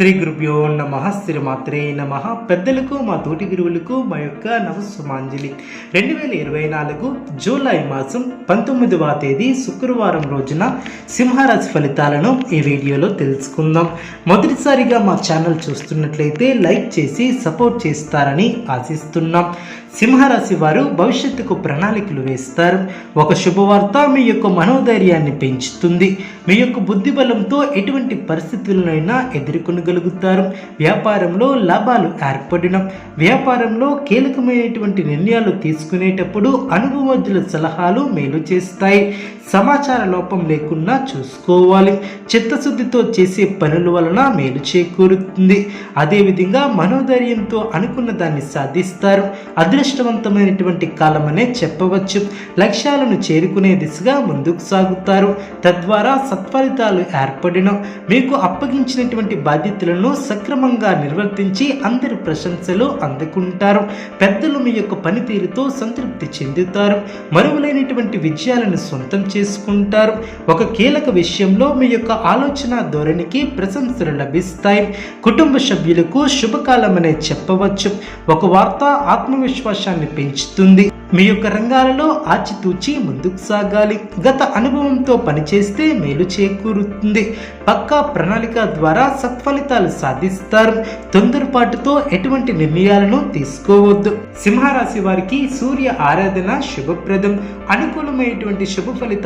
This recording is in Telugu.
శ్రీ గురుభ్యో నమ శ్రీ మాత్రే నమ. పెద్దలకు మా తోటి గురువులకు మా యొక్క నమస్సుమాంజలి రెండు వేల ఇరవై నాలుగు జూలై మాసం పంతొమ్మిదవ తేదీ శుక్రవారం రోజున సింహరాశి ఫలితాలను ఈ వీడియోలో తెలుసుకుందాం. మొదటిసారిగా మా ఛానల్ చూస్తున్నట్లయితే లైక్ చేసి సపోర్ట్ చేస్తారని ఆశిస్తున్నాం. సింహరాశి వారు భవిష్యత్తుకు ప్రణాళికలు వేస్తారు. ఒక శుభవార్త మీ యొక్క మనోధైర్యాన్ని పెంచుతుంది. మీ యొక్క బుద్ధి బలంతో ఎటువంటి పరిస్థితులనైనా ఎదుర్కొని ఎదుర్కొనగలుగుతారు వ్యాపారంలో లాభాలు ఏర్పడడం వ్యాపారంలో కీలకమైనటువంటి నిర్ణయాలు తీసుకునేటప్పుడు అనుభవజ్ఞుల సలహాలు మేలు చేస్తాయి. సమాచార లోపం లేకుండా చూసుకోవాలి. చిత్తశుద్ధితో చేసే పనుల వలన మేలు చేకూరుతుంది. అదేవిధంగా మనోధైర్యంతో అనుకున్న దాన్ని సాధిస్తారు. అదృష్టవంతమైనటువంటి కాలమనే చెప్పవచ్చు. లక్ష్యాలను చేరుకునే దిశగా ముందుకు సాగుతారు. తద్వారా సత్ఫలితాలు ఏర్పడిన మీకు అప్పగించినటువంటి బాధ్యతలను సక్రమంగా నిర్వర్తించి అందరి ప్రశంసలు అందుకుంటారు. పెద్దలు మీ యొక్క పనితీరుతో సంతృప్తి చెందుతారు. మరువులైనటువంటి విజయాలను సొంతం చేసుకుంటారు. ఒక కీలక విషయంలో మీ యొక్క ఆలోచన ధోరణికి ప్రశంసలు లభిస్తాయి. కుటుంబ సభ్యులకు శుభకాలమనే చెప్పవచ్చు. ఒక వార్త ఆత్మవిశ్వాసాన్ని పెంచుతుంది. మీ యొక్క రంగాలలో ఆచితూచి ముందుకు సాగాలి. గత అనుభవంతో పనిచేస్తే మేలు చేకూరుతుంది. పక్కా ప్రణాళిక ద్వారా సత్ఫలితాలు సాధిస్తారు. తొందరపాటుతో ఎటువంటి నిర్ణయాలను తీసుకోవద్దు. సింహరాశి వారికి సూర్య ఆరాధన శుభప్రదం. అనుకూలమైనటువంటి శుభ ఫలితాలు